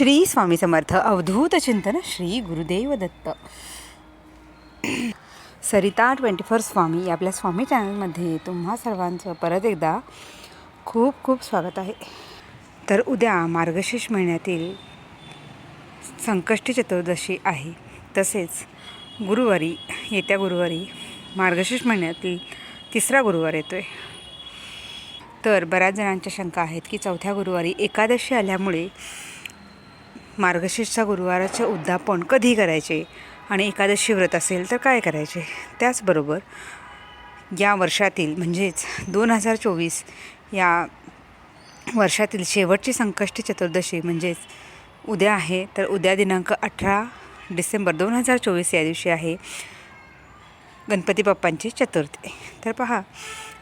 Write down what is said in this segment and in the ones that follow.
श्री स्वामी समर्थ. अवधूत चिंतन Shri Gurudev Datta. Sarita twenty four Swami या आपल्या स्वामी चॅनलमध्ये तुम्हा सर्वांचं परत एकदा खूप खूप स्वागत आहे. तर उद्या मार्गशीर्ष महिन्यातील संकष्टी चतुर्दशी आहे. तसेच गुरुवारी येत्या गुरुवारी मार्गशीर्ष महिन्यातील तिसरा गुरुवार येतो आहे तर बऱ्याच जणांच्या शंका आहेत की चौथ्या गुरुवारी एकादशी आल्यामुळे मार्गशीर्षच्या गुरुवाराचे उद्दापन कधी करायचे आणि एकादशी व्रत असेल तर काय करायचे? त्याचबरोबर या वर्षातील म्हणजेच दोन हजार चोवीस या वर्षातील शेवटची संकष्टी चतुर्दशी म्हणजेच उद्या आहे. तर उद्या दिनांक अठरा डिसेंबर दोन हजार चोवीस या दिवशी आहे गणपती बाप्पांची चतुर्थी. तर पहा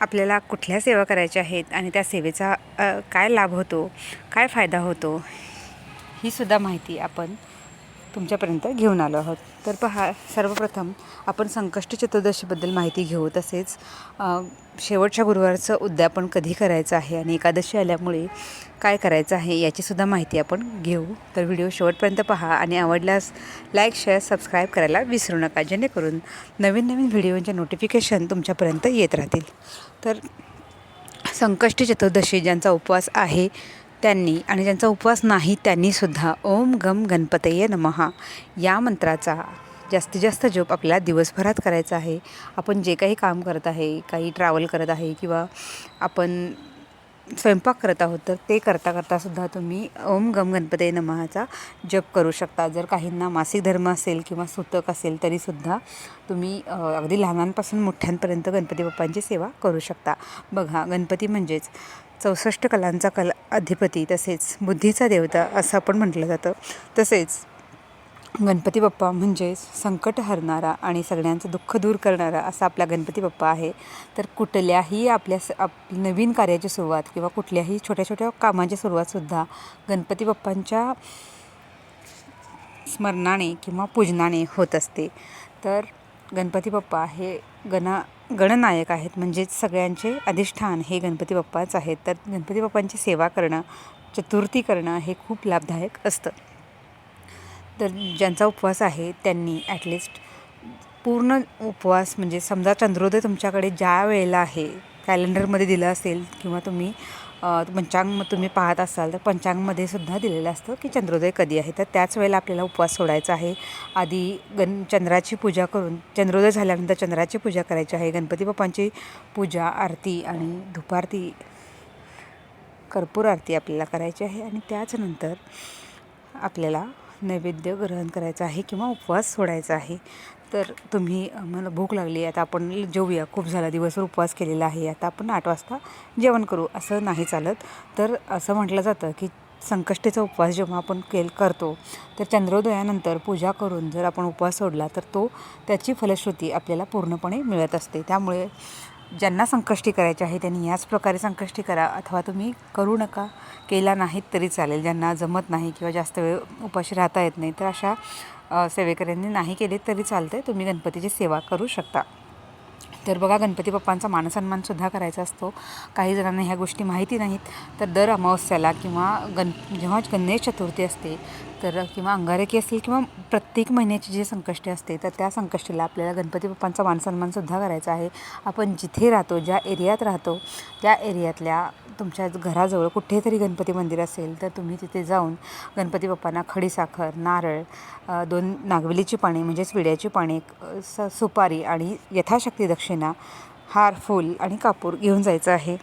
आपल्याला कुठल्या सेवा करायच्या आहेत आणि त्या सेवेचा काय लाभ होतो काय फायदा होतो ही सुद्धा माहिती आपण तुमच्यापर्यंत घेऊन आलो आहोत. तर पहा सर्वप्रथम आपण संकष्ट चतुर्दशीबद्दल माहिती घेऊ. तसेच शेवटच्या गुरुवारचं उद्यापन कधी करायचं आहे आणि एकादशी आल्यामुळे काय करायचं आहे याचीसुद्धा माहिती आपण घेऊ. तर व्हिडिओ शेवटपर्यंत पहा आणि आवडल्यास लाईक शेअर सबस्क्राईब करायला विसरू नका. जेणेकरून नवीन नवीन व्हिडिओंचे नोटिफिकेशन तुमच्यापर्यंत येत राहतील. तर संकष्टी चतुर्दशी ज्यांचा उपवास आहे त्यांनी आणि ज्यांचा उपवास नाही त्यांनीसुद्धा ओम गम गणपतये नमहा या मंत्राचा जास्तीत जास्त जप आपल्याला दिवसभरात करायचा आहे. आपण जे काही काम करत आहे काही ट्रॅव्हल करत आहे किंवा आपण स्वयंपाक करत आहोत तर ते करता करतासुद्धा तुम्ही ओम गम गणपते नमहाचा जप करू शकता. जर काहींना मासिक धर्म असेल किंवा सुतक असेल तरीसुद्धा तुम्ही अगदी लहानांपासून मोठ्यांपर्यंत गणपती बाप्पांची सेवा करू शकता. बघा गणपती म्हणजेच चौसष्ट कलांचा कला अधिपती तसेच बुद्धीचा देवता असं आपण म्हटलं जातं. तसेच गणपती बाप्पा म्हणजेच संकट हरणारा आणि सगळ्यांचं दुःख दूर करणारा असा आपला गणपती बाप्पा आहे. तर कुठल्याही आपल्या स आप नवीन कार्याची सुरुवात किंवा कुठल्याही छोट्या छोट्या कामाची सुरुवातसुद्धा गणपती बाप्पांच्या स्मरणाने किंवा पूजनाने होत असते. तर गणपती बाप्पा हे गणा गणनायक आहेत. म्हणजेच सगळ्यांचे अधिष्ठान हे गणपती बाप्पाच आहेत तर गणपती बाप्पांची सेवा करणं चतुर्थी करणं हे खूप लाभदायक असतं. तर ज्यांचा उपवास आहे त्यांनी ॲटलिस्ट पूर्ण उपवास म्हणजे समजा चंद्रोदय तुमच्याकडे ज्या वेळेला आहे कॅलेंडरमध्ये दिलं असेल किंवा तुम्ही पंचांग तुम्ही पाहत असाल तर पंचांगमध्ये सुद्धा दिलेलं असतं की चंद्रोदय कधी आहे. तर त्याच वेळेला आपल्याला उपवास सोडायचा आहे. आधी गण चंद्राची पूजा करून चंद्रोदय झाल्यानंतर चंद्राची पूजा करायची आहे. गणपती बाप्पांची पूजा आरती आणि धुपारती कर्पूर आरती आपल्याला करायची आहे. आणि त्याचनंतर आपल्याला नैवेद्य ग्रहण करायचं आहे किंवा उपवास सोडायचा आहे. तर तुम्ही मला भूक लागली आता आपण जेवूया खूप झाला दिवसभर उपवास केलेला आहे. आता आपण आठ वाजता जेवण करू. असं नाही चालत. तर असं म्हटलं जातं की संकष्टीचा उपवास जेव्हा आपण केल करतो तर चंद्रोदयानंतर पूजा करून जर आपण उपवास सोडला तर तो त्याची फलश्रुती आपल्याला पूर्णपणे मिळत असते. त्यामुळे ज्यांना संकष्टी करायची आहे त्यांनी याच प्रकारे संकष्टी करा. अथवा तुम्ही करू नका. केला नाहीत तरी चालेल. ज्यांना जमत नाही किंवा जास्त वेळ उपाशी राहता येत नाही तर अशा सेवेकऱ्यांनी नाही केले तरी चालते तुम्ही गणपतीची सेवा करू शकता. तर बघा गणपती बाप्पांचा मानसन्मानसुद्धा करायचा असतो. काही जणांना ह्या गोष्टी माहिती नाहीत. तर दर अमावस्याला किंवा गण जेव्हा गणेश चतुर्थी असते तर किंवा अंगारकी असेल किंवा प्रत्येक महिन्याची जी संकष्टी असते तर त्या संकष्टीला आपल्याला गणपती बाप्पांचा मानसन्मानसुद्धा करायचा आहे. आपण जिथे राहतो ज्या एरियात राहतो त्या एरियातल्या तुमच्या घराजवळ कुठेतरी गणपती मंदिर असेल तर तुम्ही तिथे जाऊन गणपती बाप्पांना खडीसाखर नारळ दोन नागवेलीची पाने म्हणजेच विड्याची पाने स सुपारी आणि यथाशक्ती दक्षिणा हार फूल आणि कापूर घेऊन जायचं आहे.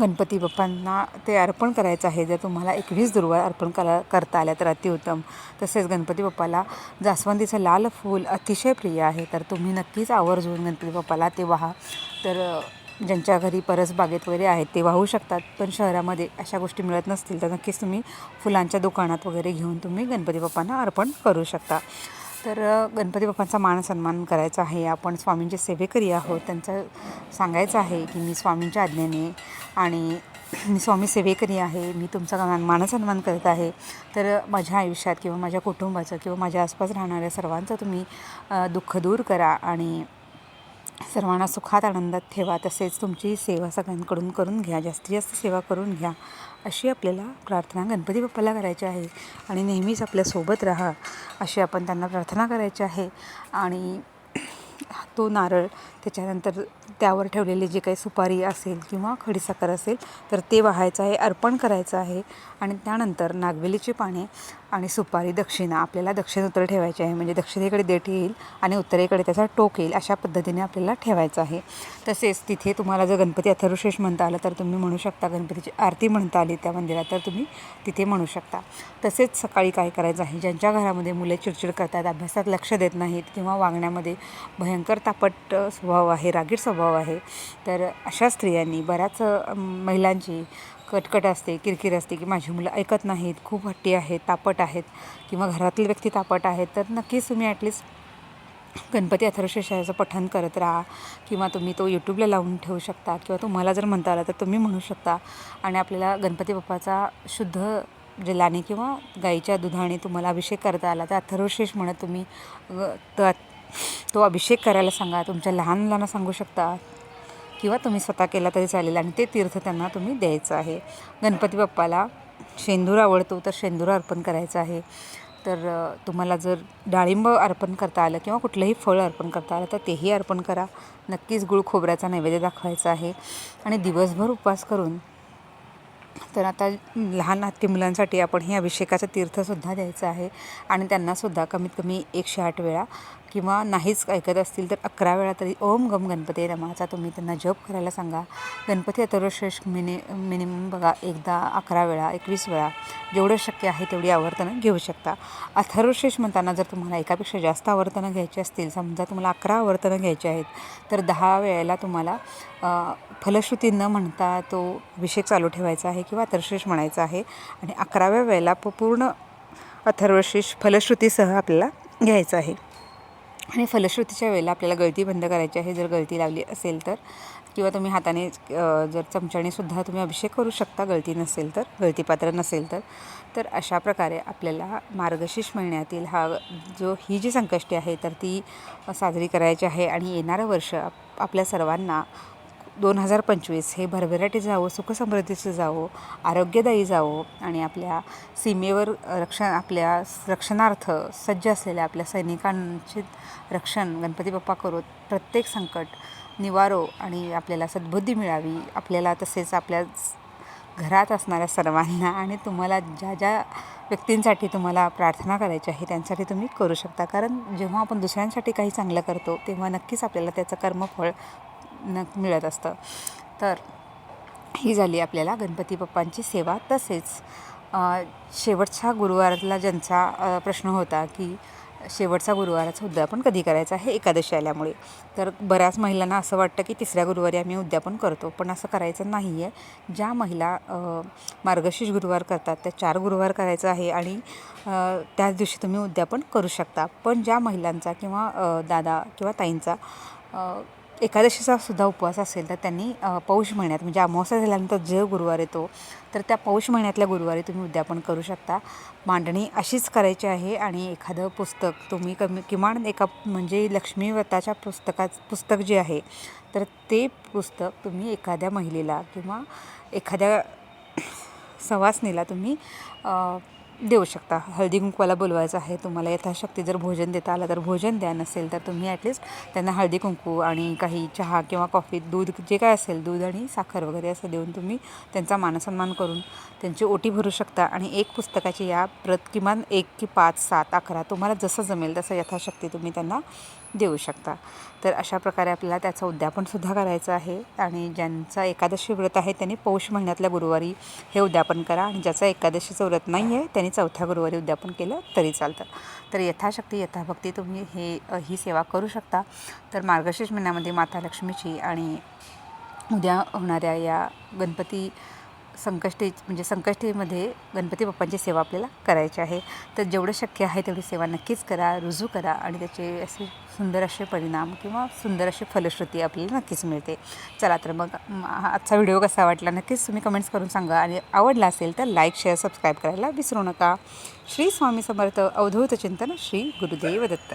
गणपती बाप्पांना ते अर्पण करायचं आहे. जर तुम्हाला एकवीस दुर्वा अर्पण करा करता आल्या तर अतिउत्तम. तसेच गणपती बाप्पाला जास्वंदीचं लाल फूल अतिशय प्रिय आहे तर तुम्ही नक्कीच आवर्जून गणपती बाप्पाला ते वाहा. तर ज्यांच्या घरी परसबागेत वगैरे आहेत ते वाहू शकतात. पण शहरामध्ये अशा गोष्टी मिळत नसतील तर नक्कीच तुम्ही फुलांच्या दुकानात वगैरे घेऊन तुम्ही गणपती बाप्पांना अर्पण करू शकता. तर गणपती बाप्पांचा मान सन्मान करायचा आहे. आपण स्वामींचे सेवेकरी आहोत. त्यांचं सांगायचं आहे की मी स्वामींच्या आज्ञेने आणि मी स्वामी सेवेकरी आहे. मी तुमचा मान मानसन्मान करत आहे. तर माझ्या आयुष्यात किंवा माझ्या कुटुंबाचं किंवा माझ्या आसपास राहणाऱ्या सर्वांचं तुम्ही दुःख दूर करा आणि सर्वांना सुखात आनंदात ठेवा. तसेच तुमची सेवा सगळ्यांकडून करून घ्या. जास्तीत जास्त सेवा करून घ्या. अशी आपल्याला प्रार्थना गणपती बाप्पाला करायची आहे. आणि नेहमीच आपल्यासोबत राहा. अशी आपण त्यांना प्रार्थना करायची आहे. आणि तो नारळ त्याच्यानंतर त्यावर ठेवलेली जी काही सुपारी असेल किंवा खडीसाखर असेल तर ते वाहायचं आहे अर्पण करायचं आहे. आणि त्यानंतर नागवेलीची पाने आणि सुपारी दक्षिणा आपल्याला दक्षिण उत्तर ठेवायची आहे. म्हणजे दक्षिणेकडे देठ येईल आणि उत्तरेकडे त्याचा टोक येईल अशा पद्धतीने आपल्याला ठेवायचं आहे. तसेच तिथे तुम्हाला जर गणपती अथर्वशेष म्हणता आलं तर तुम्ही म्हणू शकता गणपतीची आरती म्हणता आली त्या मंदिरात तर तुम्ही तिथे म्हणू शकता. तसेच सकाळी काय करायचं आहे ज्यांच्या घरामध्ये मुले चिडचिड करतात अभ्यासात लक्ष देत नाहीत किंवा वागण्यामध्ये भयंकर तापट अ, स्वभाव आहे रागीट स्वभाव आहे. तर अशा स्त्रियांनी बऱ्याच महिलांची कटकट असते किरकिर असते की माझी मुलं ऐकत नाहीत खूप हट्टी आहेत तापट आहेत किंवा घरातील व्यक्ती तापट आहेत. तर नक्कीच तुम्ही ॲटलिस्ट गणपती अथर्वशीर्षाचं पठण करत राहा किंवा तुम्ही तो यूट्यूबला लावून ठेवू शकता किंवा तुम्हाला जर म्हणता आला तर तुम्ही म्हणू शकता. आणि आपल्याला गणपती बाप्पाचा शुद्ध जलाने किंवा गाईच्या दुधाने तुम्हाला अभिषेक करता आला तर अथर्वशेष म्हणत तुम्ही अ, तो अभिषेक करायला सांगा तुमच्या लहान मुलांना सांगू शकता? किंवा तुम्ही स्वतः केला तरी चालेल आणि ते तीर्थ त्यांना तुम्ही द्यायचं आहे. गणपती बाप्पाला शेंदूर आवडतो तर शेंदूर अर्पण करायचं आहे. तर तुम्हाला जर डाळिंब अर्पण करता आलं किंवा कुठलंही फळ अर्पण करता आलं तर तेही अर्पण करा. नक्कीच गुळ खोबऱ्याचा नैवेद्य दाखवायचा आहे. आणि दिवसभर उपवास करून तर आता लहान हत्ती मुलांसाठी आपण हे अभिषेकाचं तीर्थसुद्धा द्यायचं आहे. आणि त्यांनासुद्धा कमीत कमी एकशे आठ वेळा किंवा नाहीच ऐकत असतील तर अकरा वेळा तरी ओम गम गणपती नमाचा तुम्ही त्यांना जप करायला सांगा. गणपती अथर्वश्रेष मिनि मिनिमम बघा एकदा अकरा वेळा एकवीस वेळा जेवढं शक्य आहे तेवढी आवर्तनं घेऊ शकता. अथर्वशेष म्हणताना जर तुम्हाला एकापेक्षा जास्त आवर्तनं घ्यायची असतील समजा तुम्हाला अकरा आवर्तनं घ्यायची आहेत तर दहा वेळेला तुम्हाला फलश्रुती न म्हणता तो अभिषेक चालू ठेवायचा आहे किंवा अथर्वशेष म्हणायचा आहे आणि अकराव्या वेळेला प- पूर्ण अथर्वशीष फलश्रुतीसह आपल्याला घ्यायचं आहे. आणि फलश्रुतीच्या वेळेला आपल्याला गळती बंद करायची आहे जर गळती लावली असेल तर. किंवा तुम्ही हाताने जर चमच्यानेसुद्धा तुम्ही अभिषेक करू शकता गळती नसेल तर गळती पात्र नसेल तर. तर अशा प्रकारे आपल्याला मार्गशीर्ष महिन्यातील हा जो ही जी संकष्टी आहे तर ती साजरी करायची आहे. आणि येणारं वर्ष आपल्या सर्वांना दोन हजार पंचवीस हे भरभराटी जावं सुखसमृद्धीचं जावो आरोग्यदायी जावो आणि आपल्या सीमेवर रक्षण आपल्या रक्षणार्थ सज्ज असलेल्या आपल्या सैनिकांचे रक्षण गणपती बाप्पा करोत. प्रत्येक संकट निवारो आणि आपल्याला सद्बुद्धी मिळावी. आपल्याला तसेच आपल्या घरात असणाऱ्या सर्वांना आणि तुम्हाला ज्या ज्या व्यक्तींसाठी तुम्हाला प्रार्थना करायची आहे त्यांसाठी तुम्ही करू शकता. कारण जेव्हा आपण दुसऱ्यांसाठी काही चांगलं करतो तेव्हा नक्कीच आपल्याला त्याचं कर्मफळ न मिळत असतं. तर ही झाली आपल्याला गणपती बाप्पांची सेवा. तसेच शेवटच्या गुरुवारातला ज्यांचा प्रश्न होता की शेवटचा गुरुवाराचं उद्यापन कधी करायचं आहे? एकादशी आल्यामुळे. तर बऱ्याच महिलांना असं वाटतं की तिसऱ्या गुरुवारी आम्ही उद्यापन करतो पण असं करायचं नाही आहे ज्या महिला मार्गशीर्ष गुरुवार करतात त्या चार गुरुवार करायचं आहे आणि त्याच दिवशी तुम्ही उद्यापन करू शकता. पण ज्या महिलांचा किंवा दादा किंवा ताईंचा एकादशीचा सुद्धा उपवास असेल तर त्यांनी पौष महिन्यात म्हणजे अमावस्या झाल्यानंतर जे गुरुवार येतो तर त्या पौष महिन्यातल्या गुरुवारी तुम्ही उद्यापन करू शकता. मांडणी अशीच करायची आहे आणि एखादं पुस्तक तुम्ही कमी किमान एका म्हणजे लक्ष्मी व्रताच्या पुस्तक जे आहे तर ते पुस्तक तुम्ही एखाद्या महिलेला किंवा एखाद्या सवासणीला तुम्ही देऊ शकता. हळदी कुंकवाला बोलवायचं आहे तुम्हाला यथाशक्ती जर भोजन देता आलं तर भोजन द्या नसेल तर तुम्ही ॲटलिस्ट त्यांना हळदी कुंकू आणि काही चहा किंवा कॉफी दूध जे काय असेल दूध आणि साखर वगैरे असं देऊन तुम्ही त्यांचा मानसन्मान करून त्यांची ओटी भरू शकता. आणि एक पुस्तकाची या प्रत किमान एक की पाच सात अकरा तुम्हाला जसं जमेल तसं यथाशक्ती तुम्ही त्यांना देऊ शकता. तर अशा प्रकारे आपल्याला त्याचं उद्यापनसुद्धा करायचं आहे आणि ज्यांचा एकादशी व्रत आहे त्यांनी पौष महिन्यातल्या गुरुवारी हे उद्यापन करा आणि ज्याचा एकादशीचं व्रत नाही आहे त्यांनी चौथ्या गुरुवारी उद्यापन केलं तरी चालतं. तर यथाशक्ती यथाभक्ती तुम्ही हे ही सेवा करू शकता. तर मार्गशीर्ष महिन्यामध्ये माता लक्ष्मीची आणि उद्या होणाऱ्या या गणपती संकष्टी म्हणजे संकष्टीमध्ये गणपती बाप्पांची सेवा आपल्याला करायची आहे. तर जेवढं शक्य आहे तेवढी सेवा नक्कीच करा रुजू करा आणि त्याचे असे सुंदर असे परिणाम किंवा सुंदर अशी फलश्रुती आपल्याला नक्कीच मिळते. चला तर मग हा आजचा व्हिडिओ कसा वाटला नक्कीच तुम्ही कमेंट्स करून सांगा आणि आवडला असेल तर लाईक शेअर सबस्क्राईब करायला विसरू नका. श्री स्वामी समर्थ अवधूत चिंतन श्री गुरुदेव दत्त.